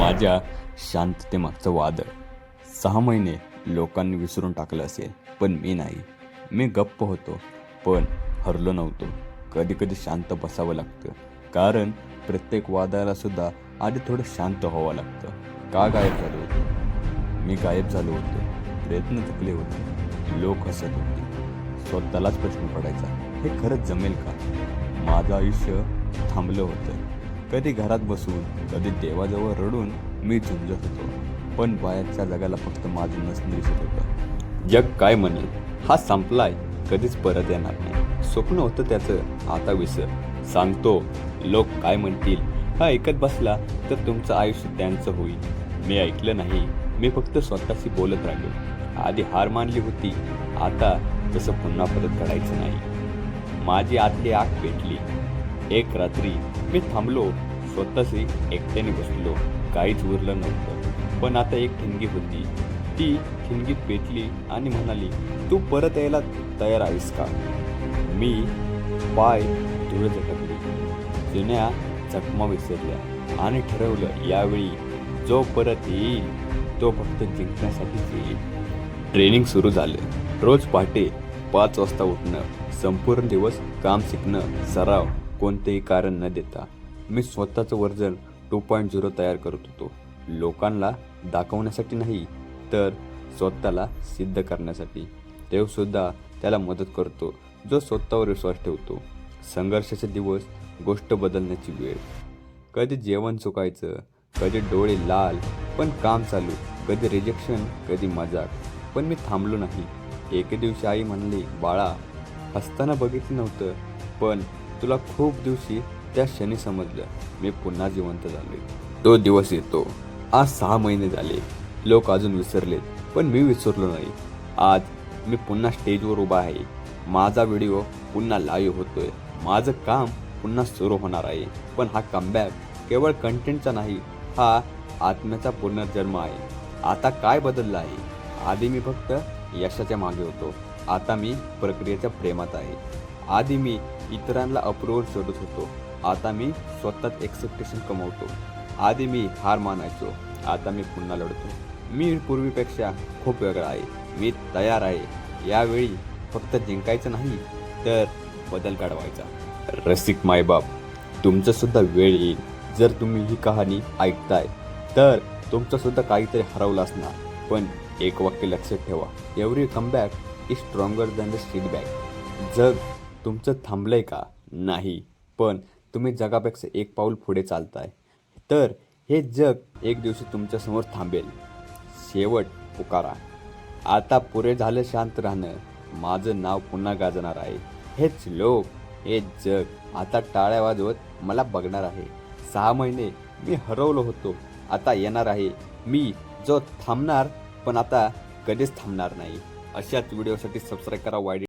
माझ्या शांततेमागचं वादळ सहा महिने लोकांनी विसरून टाकलं असेल पण मी नाही. मी गप्प होतो पण हरलो नव्हतो. कधी कधी शांत बसावं लागतं. कारण प्रत्येक वादाला सुद्धा आधी थोडं शांत व्हावं लागतं. का गायब झालो होतो? मी गायब झालो होतो. प्रयत्न थकले होते. लोक हसत होते. स्वतःलाच प्रश्न पडायचा. हे खरंच जमेल का? माझं आयुष्य थांबलं होतं. कधी घरात बसून कधी देवाजवळ रडून मी झुंजत होतो. पण बाहेरच्या जगाला फक्त माझं नसणं दिसत होतं. जग काय म्हणेल हा संपलाय कधीच परत येणार नाही. स्वप्न होतं त्याचं आता विसर. सांगतो लोक काय म्हणतील हा ऐकत बसला तर तुमचं आयुष्य त्यांचं होईल. मी ऐकलं नाही मी फक्त स्वतःशी बोलत राहिलो. आधी हार मानली होती आता तसं पुन्हा परत करायचं नाही. माझी आतली आग पेटली. एक रात्री मी थांबलो स्वतःशी एकट्याने बसलो. काहीच उरलं नव्हतं. पण आता एक ठिणगी होती. ती ठिणगीत पेटली आणि म्हणाली तू परत यायला तयार आहेस का? मी पाय धुळे झटकले. जुन्या चकमा विसरल्या आणि ठरवलं यावेळी जो परत येईल तो फक्त जिंकण्यासाठीच येईल. ट्रेनिंग सुरू झालं. रोज पहाटे पाच वाजता उठणं संपूर्ण दिवस काम शिकणं सराव कोणतेही कारण न देता मी स्वतःचं वर्जन टू पॉईंट झिरो तयार करत होतो. लोकांना दाखवण्यासाठी नाही तर स्वतःला सिद्ध करण्यासाठी. देवसुद्धा त्याला मदत करतो जो स्वतःवर विश्वास ठेवतो. संघर्षाचे दिवस गोष्ट बदलण्याची वेळ. कधी जेवण चुकायचं कधी डोळे लाल पण काम चालू कधी रिजेक्शन कधी मजाक. पण मी थांबलो नाही. एके दिवशी आई म्हणली बाळा हसताना बघितलं नव्हतं पण तुला खूप दिवशी त्या क्षणी समजलं मी पुन्हा जिवंत झालोय. तो दिवस येतो. आज सहा महिने झाले. लोक अजून विसरलेत पण मी विसरलो नाही. आज मी पुन्हा स्टेजवर उभा आहे. माझा व्हिडिओ पुन्हा लाईव्ह होतोय. माझं काम पुन्हा सुरू होणार आहे. पण हा कमबॅक केवळ कंटेंटचा नाही हा आत्म्याचा पुनर्जन्म आहे. आता काय बदललं आहे? आधी मी फक्त यशाच्या मागे होतो. आता मी प्रक्रियेच्या प्रेमात आहे. आधी मी इतरांना अप्रूव्हल शोधत होतो. आता मी स्वतःच एक्सेप्टेशन कमवतो. आधी मी हार मानायचो. आता मी पुन्हा लढतो. मी पूर्वीपेक्षा खूप वेगळा आहे. मी तयार आहे. यावेळी फक्त जिंकायचं नाही तर बदल घडवायचा. रसिक मायबाप तुमचंसुद्धा वेळ येईल. जर तुम्ही ही कहाणी ऐकताय तर तुमचंसुद्धा काहीतरी हरवलं असणार. पण एक वाक्य लक्षात ठेवा. Every comeback is stronger than the feedback जग तुमचं थांबलंय का? नाही. पण तुम्ही जगापेक्षा एक पाऊल पुढे चालताय. तर हे जग एक दिवशी तुमच्यासमोर थांबेल. शेवट पुकारा. आता पुरे झालं शांत राहणं. माझं नाव पुन्हा गाजणार आहे. हेच लोक हे जग. आता टाळ्या वाजवत मला बघणार आहे. सहा महिने मी हरवलो होतो. आता येणार आहे. मी जो थांबणार पण आता कधीच थांबणार नाही. अशाच व्हिडिओसाठी सबस्क्राईब करा वाईट